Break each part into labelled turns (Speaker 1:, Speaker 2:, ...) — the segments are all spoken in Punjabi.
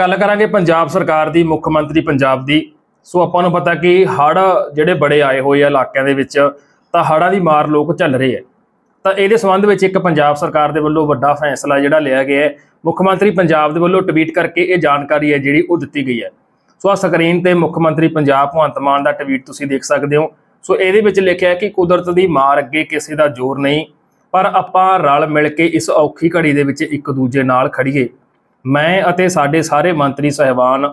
Speaker 1: ਗੱਲ ਕਰਾਂਗੇ ਪੰਜਾਬ ਸਰਕਾਰ ਦੀ, ਮੁੱਖ ਮੰਤਰੀ ਪੰਜਾਬ ਦੀ। ਸੋ ਆਪਾਂ ਨੂੰ ਪਤਾ ਕਿ ਹੜ੍ਹ ਜਿਹੜੇ ਬੜੇ ਆਏ ਹੋਏ ਆ ਇਲਾਕਿਆਂ ਦੇ ਵਿੱਚ, ਤਾਂ ਹੜ੍ਹਾਂ ਦੀ ਮਾਰ ਲੋਕ ਝੱਲ ਰਹੇ ਆ। ਤਾਂ ਇਹਦੇ ਸੰਬੰਧ ਵਿੱਚ ਇੱਕ ਪੰਜਾਬ ਸਰਕਾਰ ਦੇ ਵੱਲੋਂ ਵੱਡਾ ਫੈਸਲਾ ਜਿਹੜਾ ਲਿਆ ਗਿਆ ਹੈ। ਮੁੱਖ ਮੰਤਰੀ ਪੰਜਾਬ ਦੇ ਵੱਲੋਂ ਟਵੀਟ ਕਰਕੇ ਇਹ ਜਾਣਕਾਰੀ ਹੈ ਜਿਹੜੀ ਉਹ ਦਿੱਤੀ ਗਈ ਹੈ। ਸੋ ਆ ਸਕਰੀਨ ਤੇ ਮੁੱਖ ਮੰਤਰੀ ਪੰਜਾਬ ਭਗਵੰਤ ਮਾਨ ਦਾ ਟਵੀਟ ਤੁਸੀਂ ਦੇਖ ਸਕਦੇ ਹੋ। ਸੋ ਇਹਦੇ ਵਿੱਚ ਲਿਖਿਆ ਕਿ ਕੁਦਰਤ ਦੀ ਮਾਰ ਅੱਗੇ ਕਿਸੇ ਦਾ ਜ਼ੋਰ ਨਹੀਂ, ਪਰ ਆਪਾਂ ਰਲ ਮਿਲ ਕੇ ਇਸ ਔਖੀ ਘੜੀ ਦੇ ਵਿੱਚ ਇੱਕ ਦੂਜੇ ਨਾਲ ਖੜੀਏ। ਮੈਂ ਅਤੇ ਸਾਡੇ ਸਾਰੇ ਮੰਤਰੀ ਸਹਿਬਾਨ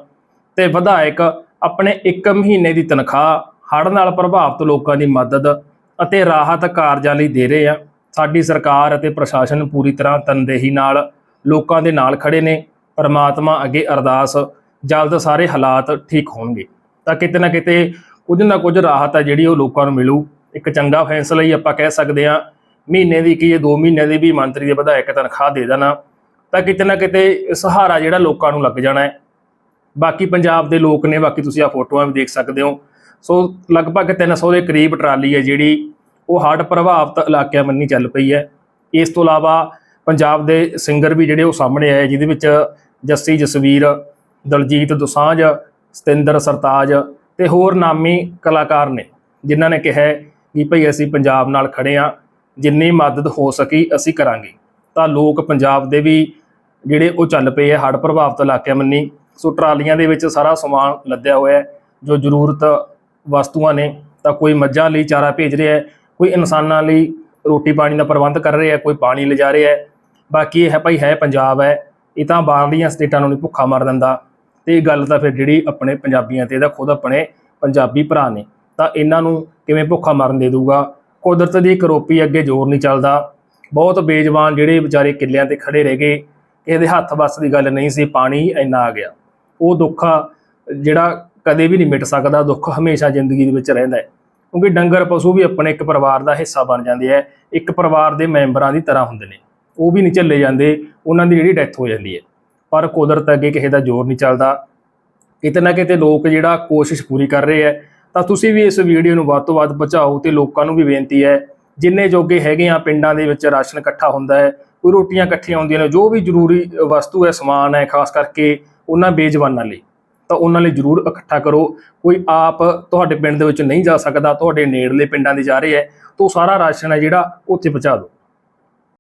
Speaker 1: ਤੇ ਵਿਧਾਇਕ ਆਪਣੇ 1 ਮਹੀਨੇ ਦੀ ਤਨਖਾਹ, ਹੜ੍ਹ ਨਾਲ ਪ੍ਰਭਾਵਿਤ ਲੋਕਾਂ ਦੀ ਮਦਦ ਅਤੇ ਰਾਹਤ ਕਾਰਜਾਂ ਲਈ ਦੇ ਰਹੇ ਆ। ਸਾਡੀ ਸਰਕਾਰ ਅਤੇ ਪ੍ਰਸ਼ਾਸਨ ਪੂਰੀ ਤਰ੍ਹਾਂ ਤਨਦੇਹੀ ਨਾਲ ਲੋਕਾਂ ਦੇ ਨਾਲ ਖੜੇ ਨੇ। ਪਰਮਾਤਮਾ ਅੱਗੇ ਅਰਦਾਸ, ਜਲਦ ਸਾਰੇ ਹਾਲਾਤ ਠੀਕ ਹੋਣਗੇ। ਤਾਂ ਕਿਤੇ ਨਾ ਕਿਤੇ ਕੁਝ ਨਾ ਕੁਝ ਰਾਹਤ ਹੈ ਜਿਹੜੀ ਉਹ ਲੋਕਾਂ ਨੂੰ ਮਿਲੂ। ਇੱਕ ਚੰਗਾ ਫੈਸਲਾ ਹੀ ਆਪਾਂ ਕਹਿ ਸਕਦੇ ਹਾਂ, ਮਹੀਨੇ ਦੀ ਕੀ ਇਹ 2 ਮਹੀਨੇ ਦੀ ਵੀ ਮੰਤਰੀ ਦੇ ਵਿਧਾਇਕ ਤਨਖਾਹ ਦੇ ਦੇਣਾ। ਤਾਂ ਕਿਤੇ ਨਾ ਕਿਤੇ ਸਹਾਰਾ ਜਿਹੜਾ ਲੋਕਾਂ ਨੂੰ ਲੱਗ ਜਾਣਾ ਹੈ। ਬਾਕੀ ਪੰਜਾਬ ਦੇ ਲੋਕ ਨੇ, ਬਾਕੀ ਤੁਸੀਂ ਆ ਫੋਟੋਆਂ ਵੀ ਦੇਖ ਸਕਦੇ ਹੋ। ਸੋ ਲਗਭਗ 300 ਦੇ ਕਰੀਬ ਟਰਾਲੀ ਹੈ ਜਿਹੜੀ ਉਹ ਹੜ੍ਹ ਪ੍ਰਭਾਵਿਤ ਇਲਾਕਿਆਂ ਮੰਨੀ ਚੱਲ ਪਈ ਹੈ। ਇਸ ਤੋਂ ਇਲਾਵਾ ਪੰਜਾਬ ਦੇ ਸਿੰਗਰ ਵੀ ਜਿਹੜੇ ਉਹ ਸਾਹਮਣੇ ਆਏ, ਜਿਹਦੇ ਵਿੱਚ ਜੱਸੀ ਜਸਵੀਰ, ਦਲਜੀਤ ਦੋਸਾਂਝ, ਸਤਿੰਦਰ ਸਰਤਾਜ ਤੇ ਹੋਰ ਨਾਮੀ ਕਲਾਕਾਰ ਨੇ, ਜਿਨ੍ਹਾਂ ਨੇ ਕਿਹਾ ਕਿ ਭਈ ਅਸੀਂ ਪੰਜਾਬ ਨਾਲ ਖੜੇ ਆ ਜਿੰਨੀ ਮਦਦ ਹੋ ਸਕੀ ਅਸੀਂ ਕਰਾਂਗੇ। ਤਾਂ ਲੋਕ ਪੰਜਾਬ ਦੇ ਵੀ ਜਿਹੜੇ ਉਹ ਚੱਲ ਪਏ ਆ, ਹੜ੍ਹ ਪ੍ਰਭਾਵਿਤ ਇਲਾਕਿਆਂ ਮੰਨੀ। ਸੋ ਟਰਾਲੀਆਂ ਦੇ ਵਿੱਚ ਸਾਰਾ ਸਮਾਨ ਲੱਦਿਆ ਹੋਇਆ ਹੈ, ਜੋ ਜ਼ਰੂਰਤ ਵਸਤੂਆਂ ਨੇ, ਤਾਂ ਕੋਈ ਮੱਝਾਂ ਲਈ ਚਾਰਾ ਭੇਜ ਰਿਹਾ ਹੈ, ਕੋਈ ਇਨਸਾਨਾਂ ਲਈ ਰੋਟੀ ਪਾਣੀ ਦਾ ਪ੍ਰਬੰਧ ਕਰ ਰਿਹਾ ਹੈ, ਕੋਈ ਪਾਣੀ ਲਿਜਾ ਰਿਹਾ ਹੈ। ਬਾਕੀ ਇਹ ਹੈ ਭਾਈ, ਹੈ ਪੰਜਾਬ ਹੈ, ਇਹ ਤਾਂ ਬਾਹਰਲੀਆਂ ਸਟੇਟਾਂ ਨੂੰ ਨਹੀਂ ਭੁੱਖਾ ਮਾਰ ਦਿੰਦਾ। ਤੇ ਇਹ ਗੱਲ ਤਾਂ ਫਿਰ ਜਿਹੜੀ ਆਪਣੇ ਪੰਜਾਬੀਆਂ ਤੇ, ਇਹਦਾ ਖੁਦ ਆਪਣੇ ਪੰਜਾਬੀ ਭਰਾ ਨੇ। ਤਾਂ ਇਹਨਾਂ ਨੂੰ ਕਿਵੇਂ ਭੁੱਖਾ ਮਾਰਨ ਦੇ ਦੂਗਾ ਕੁਦਰਤ ਦੀ ਕਰੋਪੀ ਅੱਗੇ ਜ਼ੋਰ ਨਹੀਂ ਚੱਲਦਾ। ਬਹੁਤ ਬੇਜਵਾਨ ਜਿਹੜੇ ਵਿਚਾਰੇ ਕਿੱਲਿਆਂ ਤੇ ਖੜੇ ਰਹਿ ਗਏ ਇਹਦੇ ਹੱਥ ਵੱਸ ਦੀ ਗੱਲ ਨਹੀਂ ਸੀ, ਪਾਣੀ ਇੰਨਾ ਆ ਗਿਆ। ਉਹ ਦੁੱਖ ਜਿਹੜਾ ਕਦੇ ਵੀ ਨਹੀਂ ਮਿਟ ਸਕਦਾ, ਦੁੱਖ ਹਮੇਸ਼ਾ ਜ਼ਿੰਦਗੀ ਦੇ ਵਿੱਚ ਰਹਿੰਦਾ ਹੈ। ਕਿਉਂਕਿ ਡੰਗਰ ਪਸ਼ੂ ਵੀ ਆਪਣੇ ਇੱਕ ਪਰਿਵਾਰ ਦਾ ਹਿੱਸਾ ਬਣ ਜਾਂਦੇ ਆ, ਇੱਕ ਪਰਿਵਾਰ ਦੇ ਮੈਂਬਰਾਂ ਦੀ ਤਰ੍ਹਾਂ ਹੁੰਦੇ ਨੇ। ਉਹ ਵੀ ਨਹੀਂ ਝੱਲੇ ਜਾਂਦੇ, ਉਹਨਾਂ ਦੀ ਜਿਹੜੀ ਡੈਥ ਹੋ ਜਾਂਦੀ ਹੈ। ਪਰ ਕੁਦਰਤ ਅੱਗੇ ਕਿਸੇ ਦਾ ਜ਼ੋਰ ਨਹੀਂ ਚੱਲਦਾ। ਕਿਤੇ ਨਾ ਕਿਤੇ ਲੋਕ ਜਿਹੜਾ ਕੋਸ਼ਿਸ਼ ਪੂਰੀ ਕਰ ਰਹੇ ਆ, ਤਾਂ ਤੁਸੀਂ ਵੀ ਇਸ ਵੀਡੀਓ ਨੂੰ ਵੱਧ ਤੋਂ ਵੱਧ ਪਹੁੰਚਾਓ ਤੇ ਲੋਕਾਂ ਨੂੰ ਵੀ ਬੇਨਤੀ ਹੈ ਜਿੰਨੇ ਜੋਗੇ ਹੈਗੇ ਆ ਪਿੰਡਾਂ ਦੇ ਵਿੱਚ ਰਾਸ਼ਨ ਇਕੱਠਾ ਹੁੰਦਾ ਹੈ, ਕੋਈ ਰੋਟੀਆਂ ਇਕੱਠੀਆਂ ਹੁੰਦੀਆਂ ਨੇ, ਜੋ ਵੀ ਜ਼ਰੂਰੀ ਵਸਤੂ ਹੈ, ਸਮਾਨ ਹੈ, ਖਾਸ ਕਰਕੇ ਉਹਨਾਂ ਬੇਜਵਾਨਾਂ ਲਈ, ਤਾਂ ਉਹਨਾਂ ਲਈ ਜ਼ਰੂਰ ਇਕੱਠਾ ਕਰੋ। ਕੋਈ ਆਪ ਤੁਹਾਡੇ ਪਿੰਡ ਦੇ ਵਿੱਚ ਨਹੀਂ ਜਾ ਸਕਦਾ, ਤੁਹਾਡੇ ਨੇੜਲੇ ਪਿੰਡਾਂ ਦੇ ਜਾ ਰਹੇ ਹੈ, ਤਾਂ ਉਹ ਸਾਰਾ ਰਾਸ਼ਨ ਹੈ ਜਿਹੜਾ ਉੱਥੇ ਪਹੁੰਚਾ ਦਿਓ।